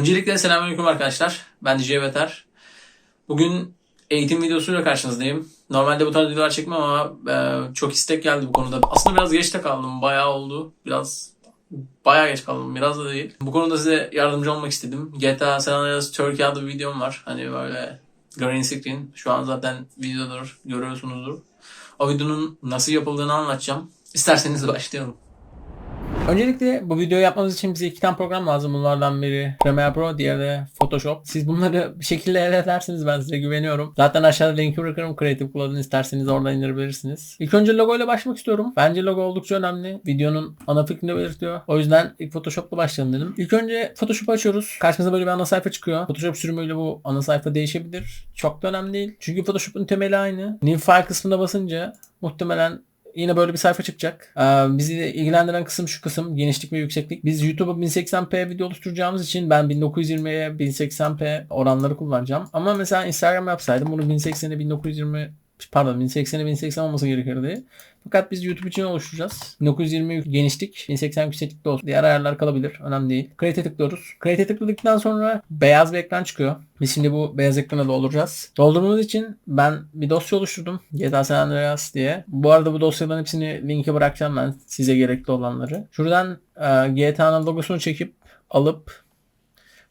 Öncelikle selamünaleyküm arkadaşlar. Ben DJ Beter. Bugün eğitim videosuyla karşınızdayım. Normalde bu tarz videolar çekmem ama e, çok istek geldi bu konuda. Aslında biraz geç de kaldım. Bayağı oldu. Biraz bayağı geç kaldım. Biraz da değil. Bu konuda size yardımcı olmak istedim. GTA San Andreas Turkey adlı bir videom var. Hani böyle green screen. Şu an zaten videodur. Görüyorsunuzdur. O videonun nasıl yapıldığını anlatacağım. İsterseniz başlayalım. Öncelikle bu videoyu yapmamız için bize iki tane program lazım. Bunlardan biri Premiere Pro, diğeri de Photoshop. Siz bunları bir şekilde elde edersiniz. Ben size güveniyorum. Zaten aşağıda linki bırakırım. Creative Cloud'un isterseniz oradan indirebilirsiniz. İlk önce logo ile başlamak istiyorum. Bence logo oldukça önemli. Videonun ana fikrini belirtiyor. O yüzden ilk Photoshop'la başlayalım dedim. İlk önce Photoshop'u açıyoruz. Karşımıza böyle bir ana sayfa çıkıyor. Photoshop sürümüyle bu ana sayfa değişebilir. Çok da önemli değil. Çünkü Photoshop'un temeli aynı. New File kısmına basınca muhtemelen Yine böyle bir sayfa çıkacak. Ee, bizi ilgilendiren kısım şu kısım. Genişlik ve yükseklik. Biz YouTube'a 1080p video oluşturacağımız için ben 1920'ye 1080p oranları kullanacağım. Ama mesela Instagram yapsaydım bunu 1080'e 1920 pardon 1080'e 1080 olması gerekirdi. Fakat biz YouTube için oluşturacağız. 1920 genişlik, 1080 yükseklikte olsun. Diğer ayarlar kalabilir. Önemli değil. Create'e tıklıyoruz. Create'e tıkladıktan sonra beyaz bir ekran çıkıyor. Biz şimdi bu beyaz ekranı dolduracağız. Doldurmamız için ben bir dosya oluşturdum. GTA San Andreas diye. Bu arada bu dosyaların hepsini linke bırakacağım ben size gerekli olanları. Şuradan e, GTA'nın logosunu çekip alıp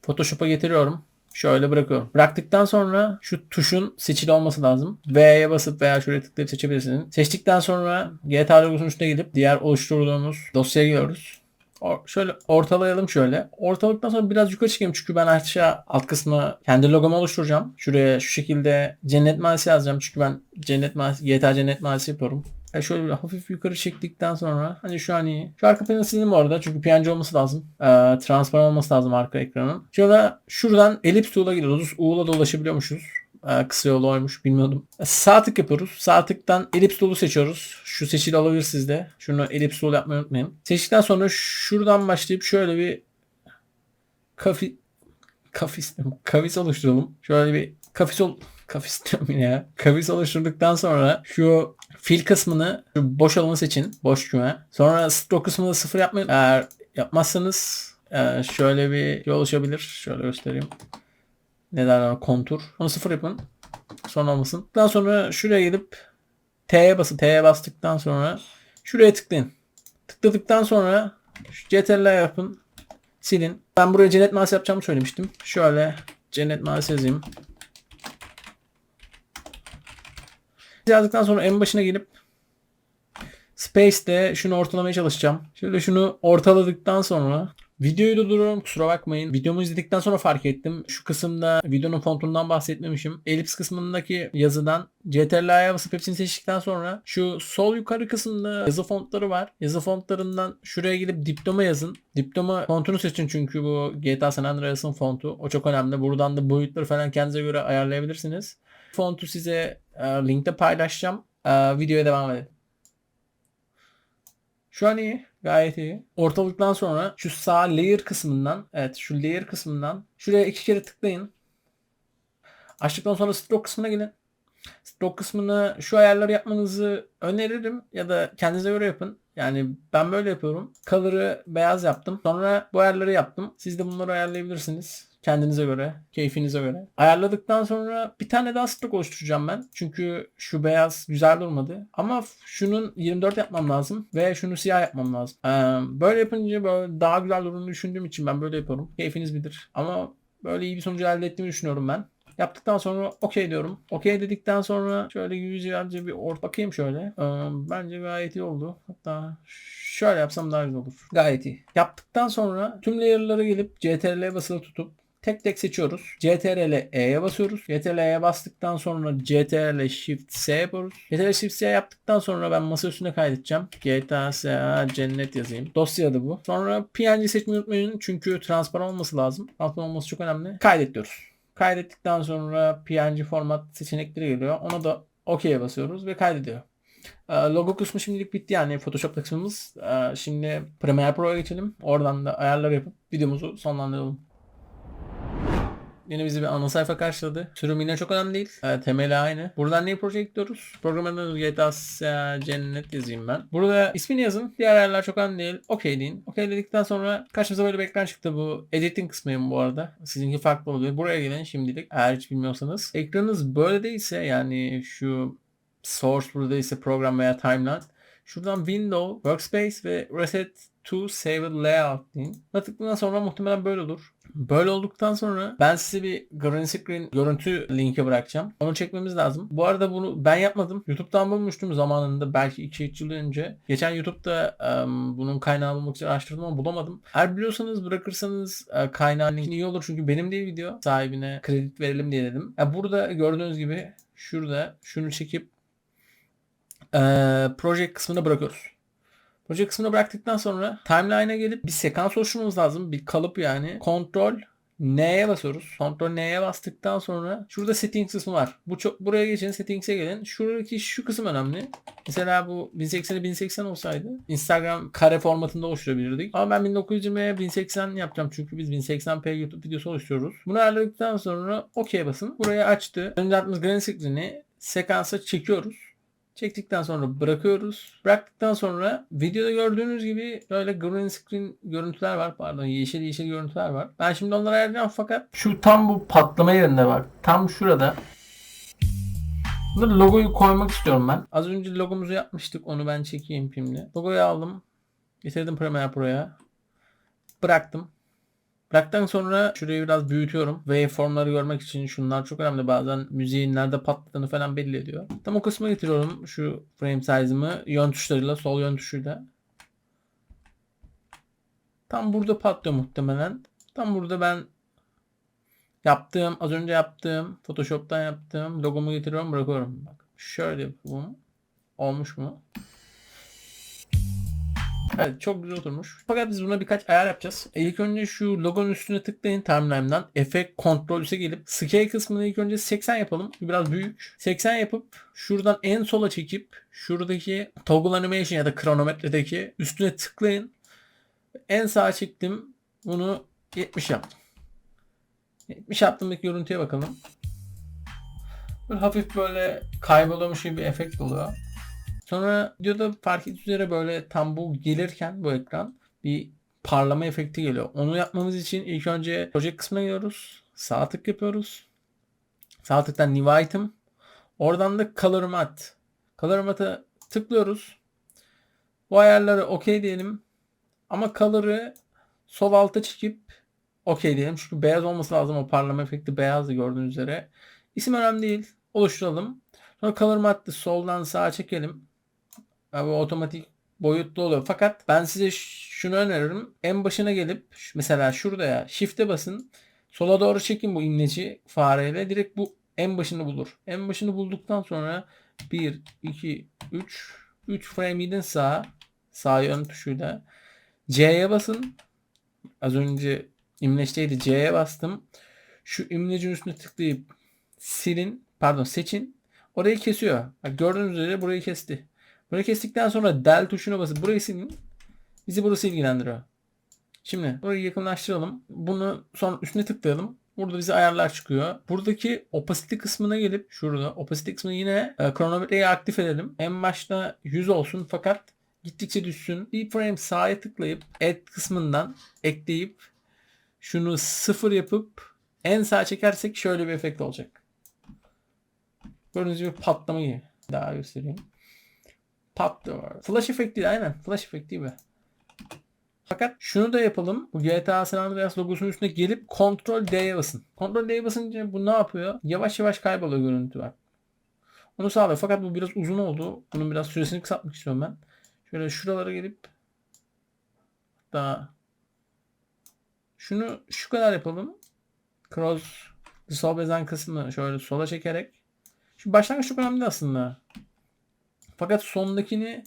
Photoshop'a getiriyorum. Şöyle bırakıyorum. Bıraktıktan sonra şu tuşun seçili olması lazım. V'ye basıp veya şuraya tıklayıp seçebilirsiniz. Seçtikten sonra GTA logosunun üstüne gidip diğer oluşturduğumuz dosyaya giriyoruz. Or- şöyle ortalayalım şöyle. Ortalıktan sonra biraz yukarı çıkayım çünkü ben aşağı alt kısmına kendi logomu oluşturacağım. Şuraya şu şekilde cennet mahallesi yazacağım çünkü ben cennet mahallesi, GTA cennet mahallesi yapıyorum. E şöyle hafif yukarı çektikten sonra hani şu an iyi. Şu arka planı sildim orada çünkü PNG olması lazım. Ee, transparan olması lazım arka ekranın. Şöyle şuradan elips tool'a gidiyoruz. U'la dolaşabiliyormuşuz. Ee, kısa yolu oymuş bilmiyordum. E, sağ tık yapıyoruz. Sağ tıktan elips tool'u seçiyoruz. Şu seçili olabilir sizde. Şunu elips tool yapmayı unutmayın. Seçtikten sonra şuradan başlayıp şöyle bir kafi kafis kavis oluşturalım. Şöyle bir kafis ol kafis diyorum ya. Kavis oluşturduktan sonra şu fil kısmını boş alanı seçin. Boş küme. Sonra stroke kısmını sıfır yapmayın. Eğer yapmazsanız e, şöyle bir şey oluşabilir. Şöyle göstereyim. Ne derler kontur. Onu sıfır yapın. Son olmasın. Daha sonra şuraya gidip T'ye basın. T'ye bastıktan sonra şuraya tıklayın. Tıkladıktan sonra CTRL yapın. Silin. Ben buraya cennet mahallesi yapacağımı söylemiştim. Şöyle cennet mahallesi yazayım. Yazdıktan sonra en başına gelip Space'de şunu ortalamaya çalışacağım. Şöyle şunu ortaladıktan sonra videoyu da duruyorum kusura bakmayın. Videomu izledikten sonra fark ettim. Şu kısımda videonun fontundan bahsetmemişim. Elips kısmındaki yazıdan CTRL'ye basıp hepsini seçtikten sonra şu sol yukarı kısımda yazı fontları var. Yazı fontlarından şuraya gidip diploma yazın. Diploma fontunu seçin çünkü bu GTA San Andreas'ın fontu. O çok önemli. Buradan da boyutları falan kendinize göre ayarlayabilirsiniz. Fontu size e, linkte paylaşacağım. E, videoya devam edelim. Şu an iyi. Gayet iyi. Ortalıktan sonra şu sağ layer kısmından evet şu layer kısmından şuraya iki kere tıklayın. Açtıktan sonra stroke kısmına gelin. Stroke kısmını şu ayarları yapmanızı öneririm ya da kendinize göre yapın. Yani ben böyle yapıyorum. Color'ı beyaz yaptım. Sonra bu ayarları yaptım. Siz de bunları ayarlayabilirsiniz. Kendinize göre, keyfinize göre. Ayarladıktan sonra bir tane daha stroke oluşturacağım ben. Çünkü şu beyaz güzel durmadı. Ama şunun 24 yapmam lazım ve şunu siyah yapmam lazım. Ee, böyle yapınca böyle daha güzel durduğunu düşündüğüm için ben böyle yapıyorum. Keyfiniz bilir. Ama böyle iyi bir sonucu elde ettiğimi düşünüyorum ben. Yaptıktan sonra okey diyorum. Okey dedikten sonra şöyle güzelce bir ort bakayım şöyle. Ee, bence gayet iyi oldu. Hatta şöyle yapsam daha güzel olur. Gayet iyi. Yaptıktan sonra tüm layer'lara gelip CTRL'ye basılı tutup tek tek seçiyoruz. CTRL E'ye basıyoruz. CTRL E'ye bastıktan sonra CTRL Shift S yapıyoruz. CTRL Shift S yaptıktan sonra ben masa üstüne kaydedeceğim. GTA SA cennet yazayım. Dosya adı bu. Sonra PNG seçmeyi unutmayın çünkü transparan olması lazım. Transparan olması çok önemli. Kaydet diyoruz. Kaydettikten sonra PNG format seçenekleri geliyor. Ona da OK'ye basıyoruz ve kaydediyor. Logo kısmı şimdilik bitti yani Photoshop kısmımız. Şimdi Premiere Pro'ya geçelim. Oradan da ayarlar yapıp videomuzu sonlandıralım. Yine bizi bir ana sayfa karşıladı. Sürüm yine çok önemli değil. E, temeli aynı. Buradan neyi proje ekliyoruz? Programın GTA Cennet yazayım ben. Burada ismini yazın. Diğer yerler çok önemli değil. Okey deyin. Okey dedikten sonra karşımıza böyle bir ekran çıktı. Bu editing kısmıyım bu arada. Sizinki farklı olabilir. Buraya gelin şimdilik. Eğer hiç bilmiyorsanız. Ekranınız böyle değilse yani şu source burada ise program veya timeline. Şuradan Window, Workspace ve Reset to Saved Layout deyin. Buna tıkladıktan sonra muhtemelen böyle olur. Böyle olduktan sonra ben size bir green screen görüntü linki bırakacağım. Onu çekmemiz lazım. Bu arada bunu ben yapmadım. YouTube'dan bulmuştum zamanında belki 2-3 yıl önce. Geçen YouTube'da um, bunun kaynağını bulmak için araştırdım ama bulamadım. Eğer biliyorsanız bırakırsanız uh, kaynağın linkini iyi olur. Çünkü benim değil video. Sahibine kredi verelim diye dedim. Yani burada gördüğünüz gibi şurada şunu çekip e, proje kısmına bırakıyoruz. Proje kısmına bıraktıktan sonra timeline'a gelip bir sekans oluşturmamız lazım. Bir kalıp yani. Kontrol N'ye basıyoruz. Kontrol N'ye bastıktan sonra şurada settings kısmı var. Bu çok buraya geçin settings'e gelin. Şuradaki şu kısım önemli. Mesela bu 1080'e 1080 olsaydı Instagram kare formatında oluşturabilirdik. Ama ben 1920'ye 1080 yapacağım çünkü biz 1080p YouTube videosu oluşturuyoruz. Bunu ayarladıktan sonra OK basın. Buraya açtı. Önce attığımız green screen'i sekansa çekiyoruz. Çektikten sonra bırakıyoruz. Bıraktıktan sonra videoda gördüğünüz gibi böyle green screen görüntüler var. Pardon yeşil yeşil görüntüler var. Ben şimdi onları ayarlayacağım fakat şu tam bu patlama yerinde bak. Tam şurada. Burada logoyu koymak istiyorum ben. Az önce logomuzu yapmıştık. Onu ben çekeyim şimdi. Logoyu aldım. Getirdim Premiere Pro'ya. Bıraktım. Bıraktıktan sonra şurayı biraz büyütüyorum. Waveformları görmek için şunlar çok önemli. Bazen müziğin nerede patladığını falan belli ediyor. Tam o kısma getiriyorum şu frame size'ımı yön tuşlarıyla sol yön tuşuyla. Tam burada patlıyor muhtemelen. Tam burada ben yaptığım, az önce yaptığım, Photoshop'tan yaptığım logomu getiriyorum bırakıyorum. Bak şöyle yapalım. Olmuş mu? Evet çok güzel oturmuş. Fakat biz buna birkaç ayar yapacağız. E, ilk önce şu logonun üstüne tıklayın timeline'dan. Effect Control üstüne gelip Scale kısmını ilk önce 80 yapalım. Biraz büyük. 80 yapıp şuradan en sola çekip şuradaki Toggle Animation ya da kronometredeki üstüne tıklayın. En sağa çektim. Bunu 70 yaptım. 70 yaptığımdaki görüntüye bakalım. Böyle hafif böyle kayboluyormuş gibi bir efekt oluyor. Sonra videoda fark ettiğiniz üzere böyle tam bu gelirken bu ekran bir parlama efekti geliyor. Onu yapmamız için ilk önce proje kısmına giriyoruz. Sağ tık yapıyoruz. Sağ tıktan New Item. Oradan da Color Matte. Color Matte'a tıklıyoruz. Bu ayarları OK diyelim. Ama Color'ı sol alta çekip OK diyelim. Çünkü beyaz olması lazım. O parlama efekti beyazdı gördüğünüz üzere. İsim önemli değil. Oluşturalım. Sonra Color Matte'ı soldan sağa çekelim. Abi otomatik boyutlu oluyor. Fakat ben size şunu öneririm. En başına gelip mesela şurada ya shift'e basın. Sola doğru çekin bu imleci fareyle. Direkt bu en başını bulur. En başını bulduktan sonra 1, 2, 3, 3 frame gidin sağa. Sağ yön tuşuyla. C'ye basın. Az önce imleçteydi. C'ye bastım. Şu imlecin üstüne tıklayıp silin. Pardon seçin. Orayı kesiyor. Bak gördüğünüz üzere burayı kesti. Burayı kestikten sonra del tuşuna basıp burayı silin. Bizi burası ilgilendiriyor. Şimdi burayı yakınlaştıralım. Bunu son üstüne tıklayalım. Burada bize ayarlar çıkıyor. Buradaki opacity kısmına gelip şurada opacity kısmını yine e, kronometreyi aktif edelim. En başta 100 olsun fakat gittikçe düşsün. Bir frame sağa tıklayıp add kısmından ekleyip şunu sıfır yapıp en sağa çekersek şöyle bir efekt olacak. Gördüğünüz gibi patlama gibi. Daha göstereyim. Patlıyor. Flash efekti aynen. Flash efekti gibi. Fakat şunu da yapalım. Bu GTA San Andreas logosunun üstüne gelip Ctrl D'ye basın. Ctrl D'ye basınca bu ne yapıyor? Yavaş yavaş kayboluyor görüntü var. Onu sağlıyor. Fakat bu biraz uzun oldu. Bunun biraz süresini kısaltmak istiyorum ben. Şöyle şuralara gelip daha şunu şu kadar yapalım. Cross sol bezen kısmı şöyle sola çekerek. Şu başlangıç çok önemli aslında. Fakat sondakini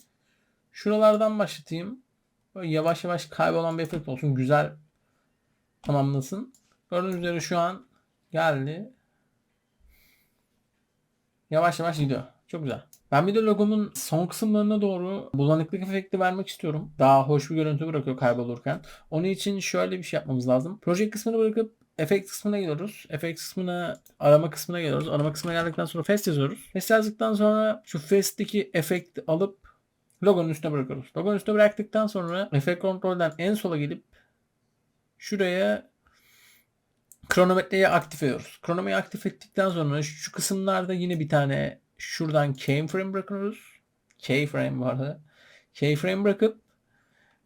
şuralardan başlatayım. Böyle yavaş yavaş kaybolan bir efekt olsun. Güzel tamamlasın. Gördüğünüz üzere şu an geldi. Yavaş yavaş gidiyor. Çok güzel. Ben bir de logomun son kısımlarına doğru bulanıklık efekti vermek istiyorum. Daha hoş bir görüntü bırakıyor kaybolurken. Onun için şöyle bir şey yapmamız lazım. Proje kısmını bırakıp efekt kısmına geliyoruz. Efekt kısmına arama kısmına geliyoruz. Arama kısmına geldikten sonra fast yazıyoruz. Fast yazdıktan sonra şu fast'teki efekti alıp logonun üstüne bırakıyoruz. Logonun üstüne bıraktıktan sonra efekt kontrolden en sola gelip şuraya kronometreyi aktif ediyoruz. Kronometreyi aktif ettikten sonra şu kısımlarda yine bir tane şuradan keyframe bırakıyoruz. Keyframe bu arada. Keyframe bırakıp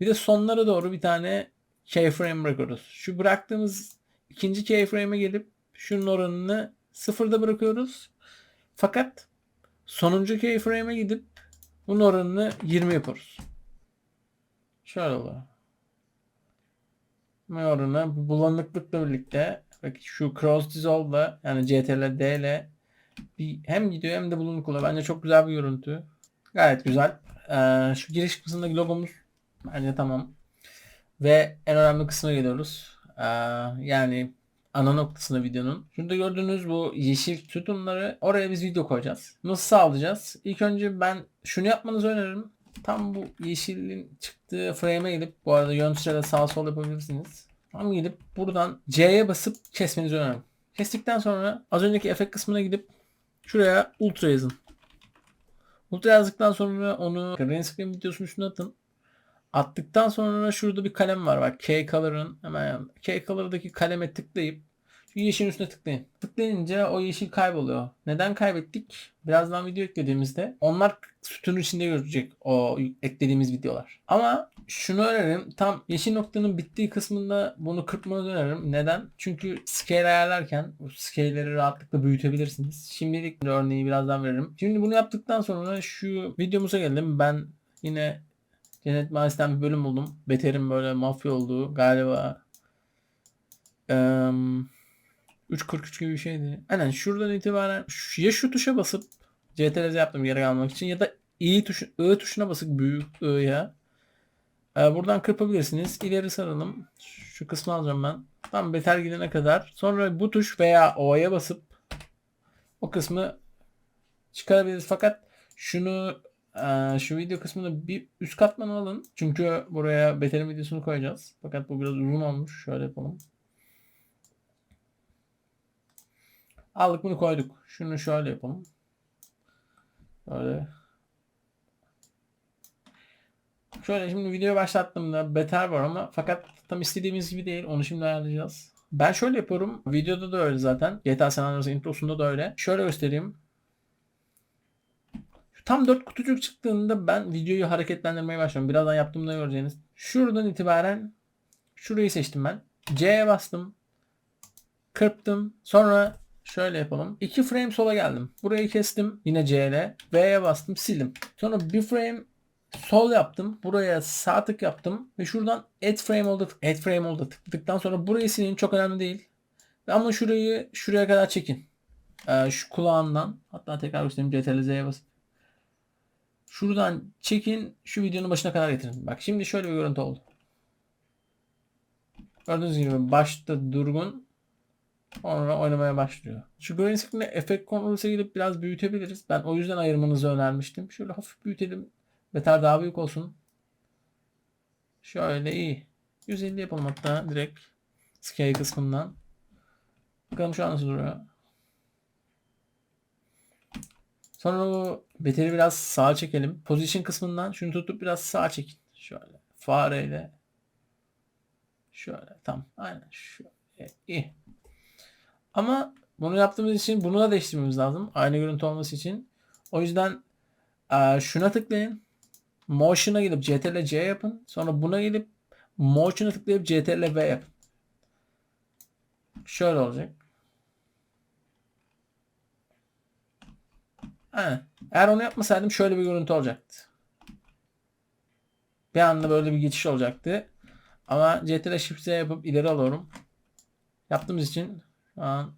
bir de sonlara doğru bir tane keyframe bırakıyoruz. Şu bıraktığımız ikinci keyframe'e gelip şunun oranını sıfırda bırakıyoruz. Fakat sonuncu keyframe'e gidip bunun oranını 20 yapıyoruz. Şöyle oluyor. Ve oranı bulanıklıkla birlikte bak şu cross dissolve'la yani CTRL D ile bir hem gidiyor hem de bulanık oluyor. Bence çok güzel bir görüntü. Gayet güzel. Ee, şu giriş kısmındaki logomuz bence tamam. Ve en önemli kısma geliyoruz. Ee, yani ana noktasına videonun. Şurada gördüğünüz bu yeşil sütunları oraya biz video koyacağız. Nasıl sağlayacağız? İlk önce ben şunu yapmanızı öneririm. Tam bu yeşilin çıktığı frame'e gidip bu arada yön tuşuyla sağ sol yapabilirsiniz. Tam gidip buradan C'ye basıp kesmenizi öneririm. Kestikten sonra az önceki efekt kısmına gidip şuraya ultra yazın. Ultra yazdıktan sonra onu green screen videosunun üstüne atın. Attıktan sonra şurada bir kalem var bak K Color'ın hemen. K Color'daki kaleme tıklayıp şu yeşilin üstüne tıklayın. Tıklayınca o yeşil kayboluyor. Neden kaybettik? Birazdan video eklediğimizde onlar sütunun içinde görecek o eklediğimiz videolar. Ama şunu öneririm. Tam yeşil noktanın bittiği kısmında bunu kırpmanızı öneririm. Neden? Çünkü scale ayarlarken bu scale'leri rahatlıkla büyütebilirsiniz. Şimdilik örneği birazdan veririm. Şimdi bunu yaptıktan sonra şu videomuza geldim. Ben yine Cennet Mahallesi'nden bir bölüm buldum. Beter'in böyle mafya olduğu galiba eee 3.43 gibi bir şeydi. Aynen şuradan itibaren ya şu tuşa basıp CTRL yaptım geri almak için ya da I tuşu, I tuşuna basıp büyük I'ya Ee, buradan kırpabilirsiniz. İleri saralım. Şu kısmı alacağım ben. Tam beter gidene kadar. Sonra bu tuş veya O'ya basıp o kısmı çıkarabiliriz. Fakat şunu ee, şu video kısmını bir üst katmanı alın. Çünkü buraya beterin videosunu koyacağız. Fakat bu biraz uzun olmuş. Şöyle yapalım. Aldık bunu koyduk. Şunu şöyle yapalım. Böyle. Şöyle şimdi videoyu başlattığımda beter var ama fakat tam istediğimiz gibi değil. Onu şimdi ayarlayacağız. Ben şöyle yapıyorum. Videoda da öyle zaten. GTA San Andreas introsunda da öyle. Şöyle göstereyim. Tam 4 kutucuk çıktığında ben videoyu hareketlendirmeye başlıyorum. Birazdan yaptığımda göreceğiniz. Şuradan itibaren şurayı seçtim ben. C'ye bastım. Kırptım. Sonra şöyle yapalım. 2 frame sola geldim. Burayı kestim. Yine C ile. V'ye bastım. Sildim. Sonra bir frame sol yaptım. Buraya sağ tık yaptım. Ve şuradan add frame oldu. Add frame oldu. Tıkladıktan sonra burayı silin. Çok önemli değil. Ama şurayı şuraya kadar çekin. Ee, şu kulağından. Hatta tekrar göstereyim. CTRL Z'ye basıp. Şuradan çekin. Şu videonun başına kadar getirin. Bak şimdi şöyle bir görüntü oldu. Gördüğünüz gibi başta durgun. Sonra oynamaya başlıyor. Şu green screen'e efekt kontrolüse gidip biraz büyütebiliriz. Ben o yüzden ayırmanızı önermiştim. Şöyle hafif büyütelim. Beter daha büyük olsun. Şöyle iyi. 150 yapalım hatta direkt scale kısmından. Bakalım şu an nasıl duruyor. Sonra o beteri biraz sağa çekelim. Position kısmından şunu tutup biraz sağa çekin. Şöyle fareyle. Şöyle tam aynen şöyle iyi. Ama bunu yaptığımız için bunu da değiştirmemiz lazım. Aynı görüntü olması için. O yüzden eee, şuna tıklayın. Motion'a gidip CTRL C yapın. Sonra buna gelip Motion'a tıklayıp CTRL V yapın. Şöyle olacak. Aynen. Eğer onu yapmasaydım şöyle bir görüntü olacaktı. Bir anda böyle bir geçiş olacaktı. Ama CTRL Shift Z yapıp ileri alıyorum. Yaptığımız için şu an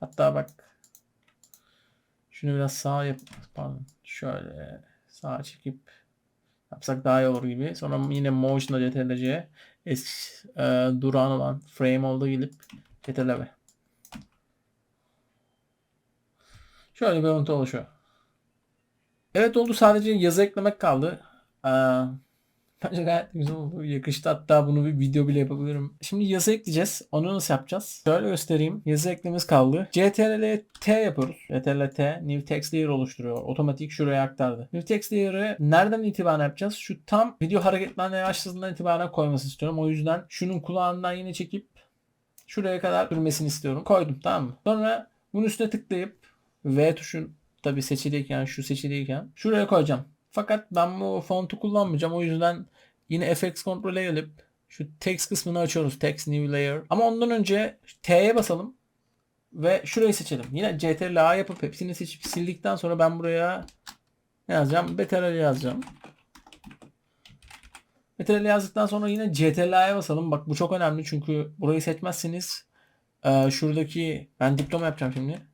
hatta bak şunu biraz sağa yap pardon şöyle sağa çekip yapsak daha iyi olur gibi. Sonra yine motion'da CTRL eski e, durağan olan frame olduğu gelip CTRL. Şöyle bir görüntü oluşuyor. Evet oldu sadece yazı eklemek kaldı. Ee, Bence gayet güzel oldu. Yakıştı. Hatta bunu bir video bile yapabilirim. Şimdi yazı ekleyeceğiz. Onu nasıl yapacağız? Şöyle göstereyim. Yazı eklememiz kaldı. CTRL T yapıyoruz. CTRL T New Text Layer oluşturuyor. Otomatik şuraya aktardı. New Text Layer'ı nereden itibaren yapacağız? Şu tam video hareketlenmeye başladığından itibaren koyması istiyorum. O yüzden şunun kulağından yine çekip şuraya kadar sürmesini istiyorum. Koydum tamam mı? Sonra bunun üstüne tıklayıp V tuşun tabi seçiliyken şu seçiliyken şuraya koyacağım. Fakat ben bu fontu kullanmayacağım. O yüzden yine FX kontrole gelip şu text kısmını açıyoruz. Text new layer. Ama ondan önce T'ye basalım ve şurayı seçelim. Yine CTRL A yapıp hepsini seçip sildikten sonra ben buraya ne yazacağım? BTRL yazacağım. BTRL yazdıktan sonra yine CTRL A'ya basalım. Bak bu çok önemli çünkü burayı seçmezseniz şuradaki ben diploma yapacağım şimdi.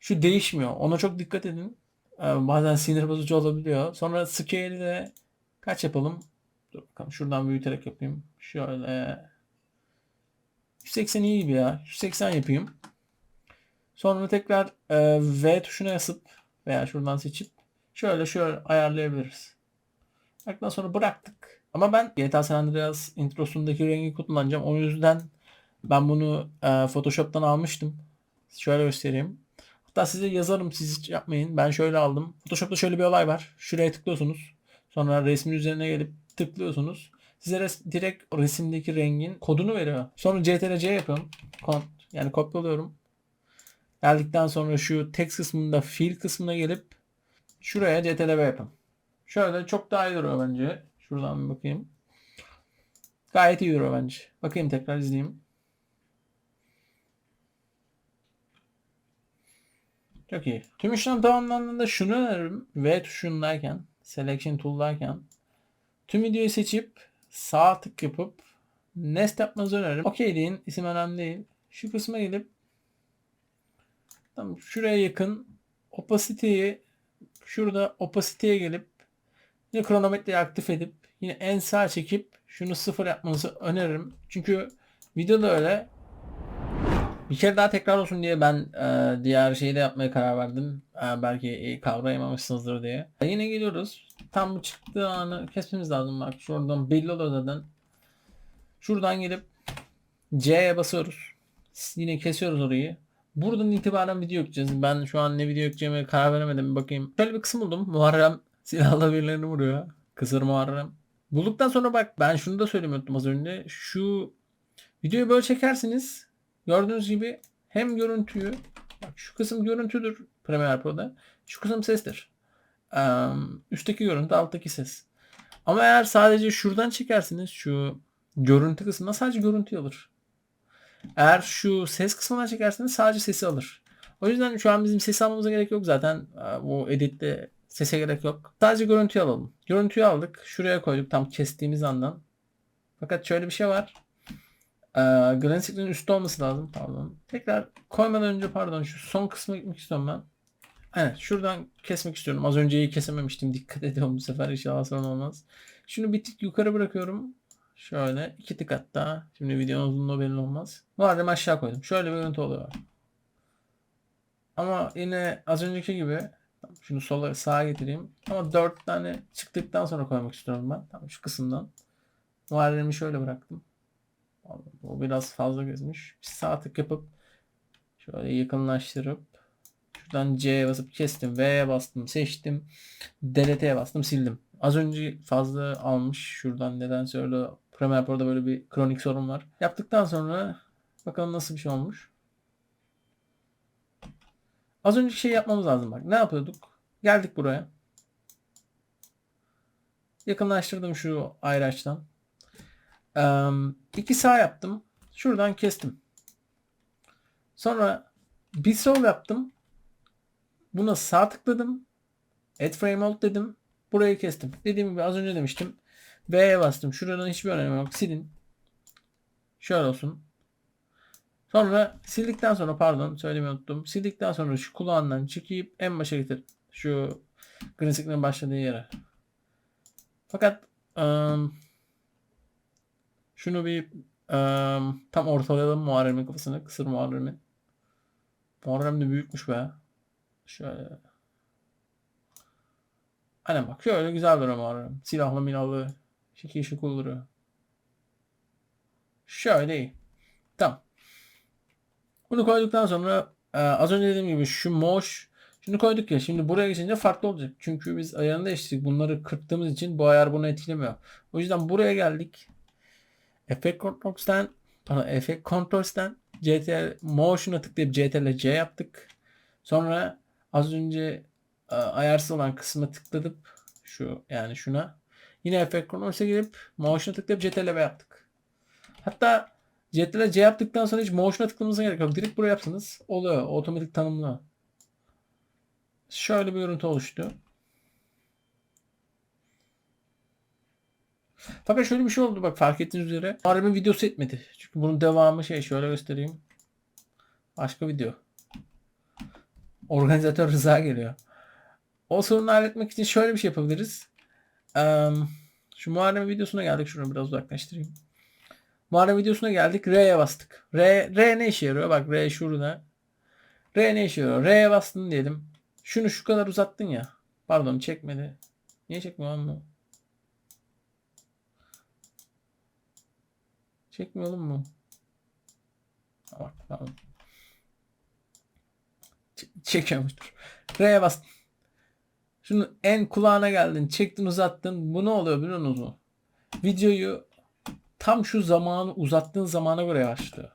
Şu değişmiyor. Ona çok dikkat edin. E, bazen sinir bozucu olabiliyor. Sonra scale'i de kaç yapalım? Dur bakalım şuradan büyüterek yapayım. Şöyle 180 iyi gibi ya. 180 yapayım. Sonra tekrar e, V tuşuna basıp veya şuradan seçip şöyle şöyle ayarlayabiliriz. Baktan sonra bıraktık. Ama ben GTA San Andreas introsundaki rengi kullanacağım. O yüzden ben bunu e, Photoshop'tan almıştım. Şöyle göstereyim. Hatta size yazarım siz hiç yapmayın. Ben şöyle aldım. Photoshop'ta şöyle bir olay var. Şuraya tıklıyorsunuz. Sonra resmin üzerine gelip tıklıyorsunuz. Size res- direkt resimdeki rengin kodunu veriyor. Sonra CTRL-C yapıyorum. Kont yani kopyalıyorum. Geldikten sonra şu text kısmında fill kısmına gelip şuraya CTRL-V yapın. Şöyle çok daha iyi duruyor bence. Şuradan bir bakayım. Gayet iyi duruyor bence. Bakayım tekrar izleyeyim. Çok iyi. Tüm işlem tamamlandığında şunu öneririm. V tuşundayken, Selection Tool'dayken tüm videoyu seçip sağ tık yapıp Nest yapmanızı öneririm. Okey deyin. isim önemli değil. Şu kısma gelip tamam, şuraya yakın opacity'yi şurada opacity'ye gelip yine kronometreyi aktif edip yine en sağ çekip şunu sıfır yapmanızı öneririm. Çünkü videoda öyle bir kere daha tekrar olsun diye ben e, diğer şeyi de yapmaya karar verdim. E, belki iyi kavrayamamışsınızdır diye. E, yine geliyoruz. Tam bu çıktığı anı kesmemiz lazım. Bak şuradan belli oluyor zaten. Şuradan gelip C'ye basıyoruz. Yine kesiyoruz orayı. Buradan itibaren video yükleyeceğiz. Ben şu an ne video yükleyeceğime karar veremedim. Bir bakayım. Şöyle bir kısım buldum. Muharrem silahla birilerini vuruyor. Kısır Muharrem. Bulduktan sonra bak ben şunu da söylemiyordum az önce. Şu videoyu böyle çekersiniz. Gördüğünüz gibi hem görüntüyü bak şu kısım görüntüdür Premiere Pro'da. Şu kısım sestir. Ee, üstteki görüntü alttaki ses. Ama eğer sadece şuradan çekersiniz şu görüntü kısmına sadece görüntü alır. Eğer şu ses kısmına çekerseniz sadece sesi alır. O yüzden şu an bizim sesi almamıza gerek yok zaten. Bu editte sese gerek yok. Sadece görüntüyü alalım. Görüntüyü aldık. Şuraya koyduk tam kestiğimiz andan. Fakat şöyle bir şey var. Ee, Screen'in üstte olması lazım. Pardon. Tekrar koymadan önce pardon şu son kısma gitmek istiyorum ben. Evet şuradan kesmek istiyorum. Az önceyi kesememiştim. Dikkat ediyorum bu sefer inşallah sorun olmaz. Şunu bir tık yukarı bırakıyorum. Şöyle iki tık hatta. Şimdi videonun uzunluğu belli olmaz. Madem aşağı koydum. Şöyle bir görüntü oluyor. Ama yine az önceki gibi şunu sola sağa getireyim. Ama dört tane çıktıktan sonra koymak istiyorum ben. Tamam şu kısımdan. Muharremi şöyle bıraktım. O biraz fazla gezmiş. Bir sağ tık yapıp şöyle yakınlaştırıp şuradan C'ye basıp kestim. V'ye bastım. Seçtim. Delete'ye bastım. Sildim. Az önce fazla almış. Şuradan nedense öyle Premiere Pro'da böyle bir kronik sorun var. Yaptıktan sonra bakalım nasıl bir şey olmuş. Az önceki şey yapmamız lazım bak. Ne yapıyorduk? Geldik buraya. Yakınlaştırdım şu ayraçtan. İki sağ yaptım. Şuradan kestim. Sonra bir sol yaptım. Buna sağ tıkladım. Add frame hold dedim. Burayı kestim. Dediğim gibi az önce demiştim. V'ye bastım. Şuradan hiçbir önemi yok. Silin. Şöyle olsun. Sonra sildikten sonra pardon söylemeyi unuttum. Sildikten sonra şu kulağından çıkıp en başa getir. Şu green screen'in başladığı yere. Fakat um, şunu bir um, tam ortalayalım Muharrem'in kafasını. Kısır Muharrem'in. Muharrem de büyükmüş be. Şöyle. Aynen bak şöyle güzel duruyor mağara. Silahlı milahlı. Şekil şukul duruyor. Şöyle iyi. Tamam. Bunu koyduktan sonra e, az önce dediğim gibi şu moş şunu koyduk ya şimdi buraya geçince farklı olacak. Çünkü biz ayarını değiştirdik. Bunları kırptığımız için bu ayar bunu etkilemiyor. O yüzden buraya geldik. Effect Controls'ten Effect Controls'ten CTRL Motion'a tıklayıp CTRL C yaptık. Sonra az önce e, ayarsız olan kısmı tıkladık. Şu yani şuna. Yine Effect Controls'e girip Motion'a tıklayıp CTRL V yaptık. Hatta CTRL C yaptıktan sonra hiç Motion'a tıklamanıza gerek yok. Direkt buraya yapsanız oluyor. Otomatik tanımlı. Şöyle bir görüntü oluştu. Fakat şöyle bir şey oldu bak fark ettiğiniz üzere. Araba videosu etmedi. Çünkü bunun devamı şey şöyle göstereyim. Başka video. Organizatör Rıza geliyor. O sorunu halletmek için şöyle bir şey yapabiliriz. Şu muharebe videosuna geldik. Şunu biraz uzaklaştırayım. Muharebe videosuna geldik. R'ye bastık. R, R ne işe yarıyor? Bak R şurada. R ne işe yarıyor? R'ye bastın diyelim. Şunu şu kadar uzattın ya. Pardon çekmedi. Niye çekmiyor lan mu? Ha, Bak tamam. Ç- çekiyormuştur. R'ye bastın. Şunu en kulağına geldin. Çektin uzattın. Bu ne oluyor biliyor musunuz? Videoyu tam şu zamanı uzattığın zamana göre yavaşlıyor.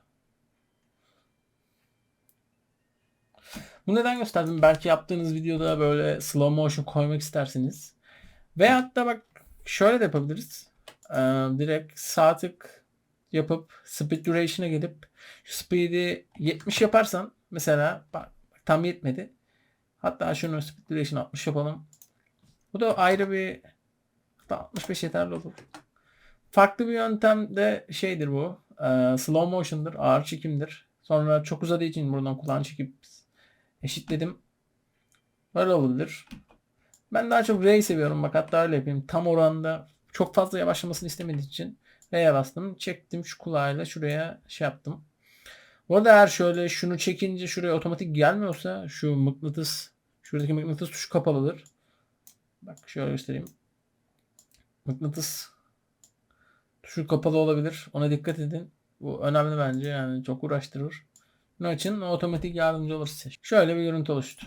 Bu neden gösterdim? Belki yaptığınız videoda böyle slow motion koymak istersiniz. Veyahut da bak şöyle de yapabiliriz. Ee, direkt sağ tık yapıp speed duration'a gelip şu speed'i 70 yaparsan mesela bak, tam yetmedi. Hatta şunu speed duration 60 yapalım. Bu da ayrı bir hatta 65 yeterli olur. Farklı bir yöntem de şeydir bu. e, slow motion'dır. Ağır çekimdir. Sonra çok uzadığı için buradan kulağını çekip eşitledim. Böyle olabilir. Ben daha çok R'yi seviyorum. Bak hatta öyle yapayım. Tam oranda çok fazla yavaşlamasını istemediği için R'ye bastım. Çektim şu kulağıyla şuraya şey yaptım. Bu arada eğer şöyle şunu çekince şuraya otomatik gelmiyorsa şu mıknatıs şuradaki mıknatıs tuşu kapalıdır. Bak şöyle göstereyim. Mıknatıs tuşu kapalı olabilir. Ona dikkat edin. Bu önemli bence yani çok uğraştırır. Bunun için otomatik yardımcı olur size. Şöyle bir görüntü oluştu.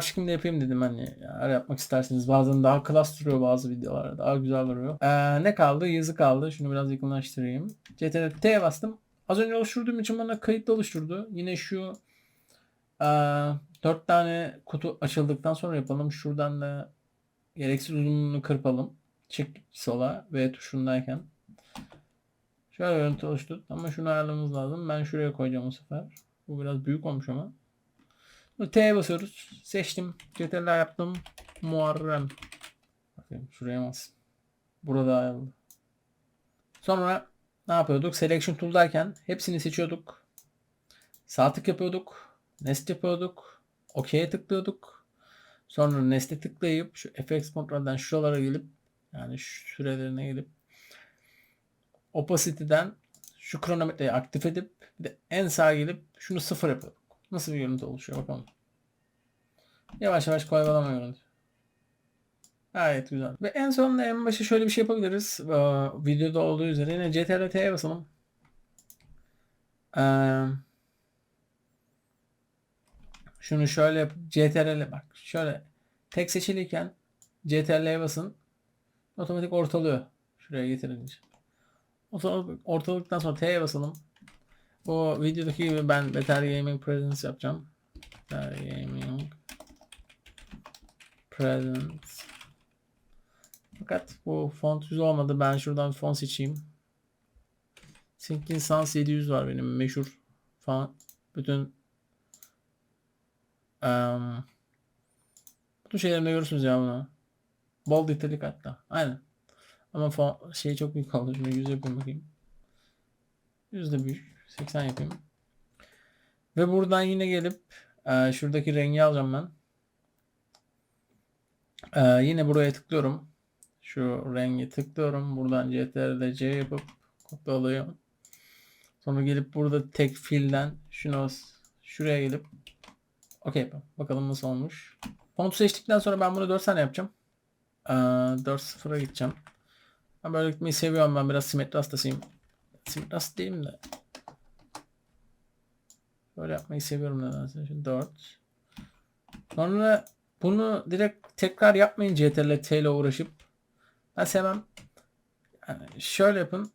Çekimde yapayım dedim hani eğer yapmak isterseniz. Bazen daha klas duruyor bazı videolarda. Daha güzel duruyor. Ee, ne kaldı? Yazı kaldı. Şunu biraz yakınlaştırayım. CTRL T'ye bastım. Az önce oluşturduğum için bana kayıtlı oluşturdu. Yine şu ee, 4 tane kutu açıldıktan sonra yapalım. Şuradan da gereksiz uzunluğunu kırpalım. Çek sola V tuşundayken. Şöyle görüntü oluştu. Ama şunu ayarlamamız lazım. Ben şuraya koyacağım bu sefer. Bu biraz büyük olmuş ama. T'ye basıyoruz. Seçtim. CTRL yaptım. Muharrem. Bakayım şuraya bas. Burada ayarlı. Sonra ne yapıyorduk? Selection Tool'dayken hepsini seçiyorduk. Sağ tık yapıyorduk. Nest yapıyorduk. OK'ye tıklıyorduk. Sonra Nest'e tıklayıp şu FX kontrolden şuralara gelip yani sürelerine gelip Opacity'den şu kronometreyi aktif edip bir de en sağa gelip şunu sıfır yapıyorduk. Nasıl bir görüntü oluşuyor bakalım. Yavaş yavaş koyalama görüntü. Gayet güzel. Ve en sonunda en başa şöyle bir şey yapabiliriz. Ee, videoda olduğu üzere yine CTRL T'ye basalım. Ee, şunu şöyle yap. CTRL bak. Şöyle tek seçiliyken CTRL'ye basın. Otomatik ortalıyor. Şuraya getirince. Ortalık, ortalıktan sonra T'ye basalım. Bu videodaki gibi ben Better Gaming Presence yapacağım. Better Gaming Presence. Fakat bu font 100 olmadı. Ben şuradan font seçeyim. Syncin Sans 700 var benim meşhur falan. Bütün um, bütün şeylerimde görürsünüz ya bunu. Bold italik hatta. Aynen. Ama font şey çok büyük oldu. Şunu 100 yapayım bakayım. 100 de büyük. 80 yapayım. Ve buradan yine gelip e, şuradaki rengi alacağım ben. E, yine buraya tıklıyorum. Şu rengi tıklıyorum. Buradan CTRL C yapıp kopyalıyorum. Sonra gelip burada tek filden şunu şuraya gelip Okey yapalım. Bakalım nasıl olmuş. Fontu seçtikten sonra ben bunu 4 saniye yapacağım. Ee, 4-0'a gideceğim. Ben böyle gitmeyi seviyorum. Ben biraz simetri hastasıyım. Simetri hastası değilim de. Böyle yapmayı seviyorum nedense. Şimdi 4. Sonra bunu direkt tekrar yapmayın CTRL T ile uğraşıp. Ben sevmem. Yani şöyle yapın.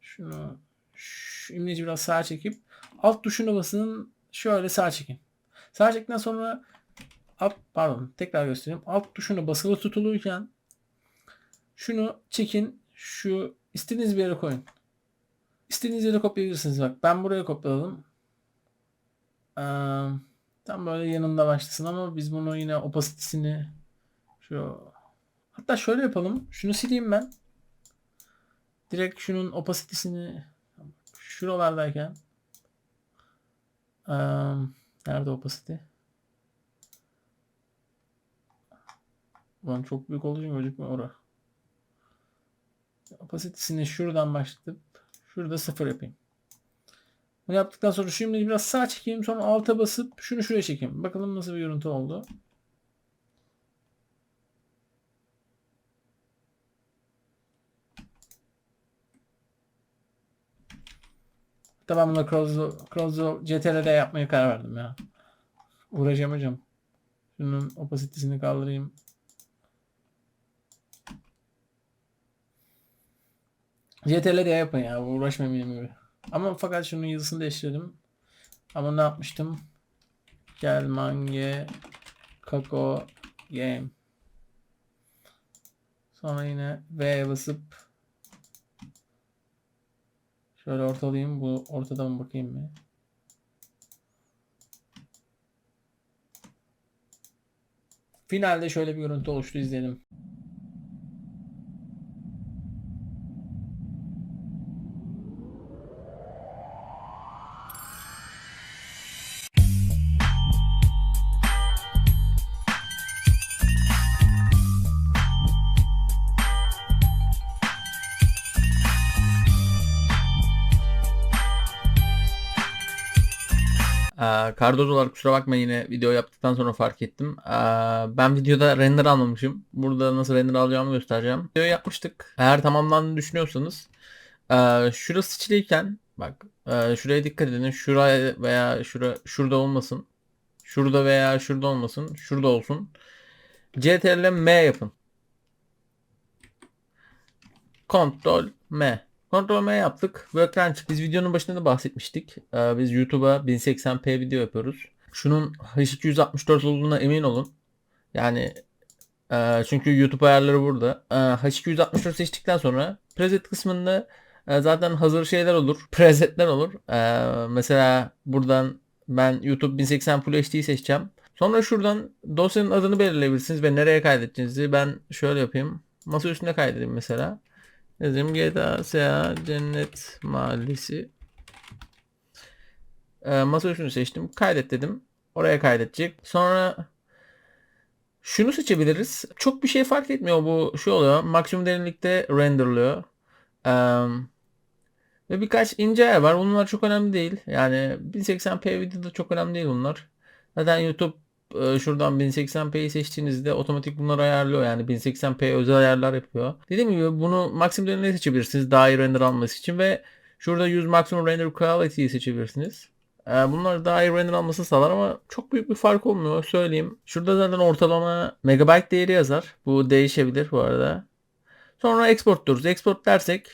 Şunu şu imleci biraz sağa çekip alt tuşuna basın. Şöyle sağa çekin. Sağa çektikten sonra alt pardon tekrar göstereyim. Alt tuşuna basılı tutuluyken şunu çekin. Şu istediğiniz bir yere koyun. İstediğiniz yere kopyayabilirsiniz. Bak ben buraya kopyaladım. Tam böyle yanında başlasın ama biz bunu yine opacitesini şu hatta şöyle yapalım. Şunu sileyim ben. Direkt şunun opacitesini şuralardayken ee, nerede opacity? Ulan çok büyük olduğu için gözükmüyor ora. Opacitesini şuradan başlatıp şurada sıfır yapayım. Bunu yaptıktan sonra şimdi biraz sağ çekeyim sonra alta basıp şunu şuraya çekeyim. Bakalım nasıl bir görüntü oldu. Hatta ben bunu Cross'u CTRL'de yapmaya karar verdim ya. Uğraşacağım hocam. Şunun opacitesini kaldırayım. CTRL'de yapın ya. Uğraşmayın benim gibi. Ama fakat şunun yazısını değiştirdim. Ama ne yapmıştım? Gel mange kako game. Sonra yine V basıp şöyle ortalayayım. Bu ortada mı bakayım mı? Finalde şöyle bir görüntü oluştu izleyelim. Cardozo'lar kusura bakma yine video yaptıktan sonra fark ettim. Ee, ben videoda render almamışım. Burada nasıl render alacağımı göstereceğim. Video yapmıştık. Eğer tamamlandığını düşünüyorsanız e, şurası seçiliyken bak şuraya dikkat edin. Şuraya veya şura, şurada olmasın. Şurada veya şurada olmasın. Şurada olsun. CTRL M yapın. Ctrl M. M yaptık. Workbench. Biz videonun başında da bahsetmiştik. Ee, biz YouTube'a 1080p video yapıyoruz. Şunun H264 olduğuna emin olun. Yani e, çünkü YouTube ayarları burada. E, H264 seçtikten sonra preset kısmında e, zaten hazır şeyler olur. Presetler olur. E, mesela buradan ben YouTube 1080 Full HD'yi seçeceğim. Sonra şuradan dosyanın adını belirleyebilirsiniz ve nereye kaydedeceğinizi ben şöyle yapayım. Masa üstünde kaydedeyim mesela. Yazayım GTA SA Cennet Mahallesi. Ee, masa üstünü seçtim. Kaydet dedim. Oraya kaydedecek. Sonra şunu seçebiliriz. Çok bir şey fark etmiyor bu şu oluyor. Maksimum derinlikte renderlıyor. Ee, ve birkaç ince yer var. Bunlar çok önemli değil. Yani 1080p videoda çok önemli değil bunlar. Zaten YouTube e, şuradan 1080p'yi seçtiğinizde otomatik bunları ayarlıyor. Yani 1080p özel ayarlar yapıyor. Dediğim gibi bunu maksimum derinliğe seçebilirsiniz. Daha iyi render alması için ve şurada 100 maximum render quality'yi seçebilirsiniz. E, Bunlar daha iyi render almasını sağlar ama çok büyük bir fark olmuyor söyleyeyim. Şurada zaten ortalama megabyte değeri yazar. Bu değişebilir bu arada. Sonra export diyoruz. Export dersek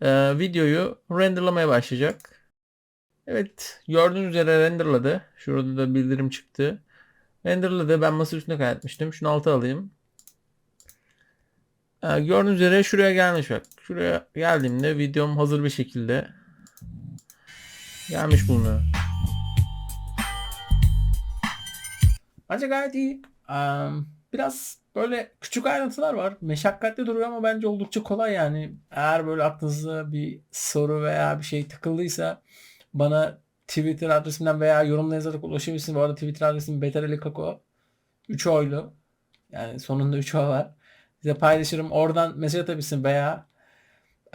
e, videoyu renderlamaya başlayacak. Evet gördüğünüz üzere renderladı. Şurada da bildirim çıktı. Renderladı. Ben masa üstüne kaydetmiştim. Şunu alta alayım. Ee, gördüğünüz üzere şuraya gelmiş bak. Şuraya geldiğimde videom hazır bir şekilde gelmiş bulunuyor. Bence gayet iyi. Am, biraz böyle küçük ayrıntılar var. Meşakkatli duruyor ama bence oldukça kolay yani. Eğer böyle aklınıza bir soru veya bir şey takıldıysa bana Twitter adresimden veya yorumla yazarak ulaşabilirsiniz. Bu arada Twitter adresim beterelikako. 3 oylu. Yani sonunda 3 o var. Size paylaşırım. Oradan mesaj atabilirsin veya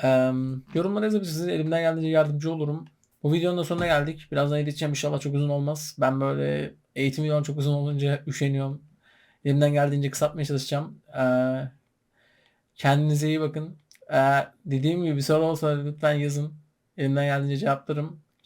em, yorumlara yazabilirsiniz. Elimden geldiğince yardımcı olurum. Bu videonun da sonuna geldik. Birazdan edeceğim inşallah çok uzun olmaz. Ben böyle eğitim videom çok uzun olunca üşeniyorum. Elimden geldiğince kısaltmaya çalışacağım. Ee, kendinize iyi bakın. Ee, dediğim gibi bir soru olsa lütfen yazın. Elimden geldiğince cevaplarım.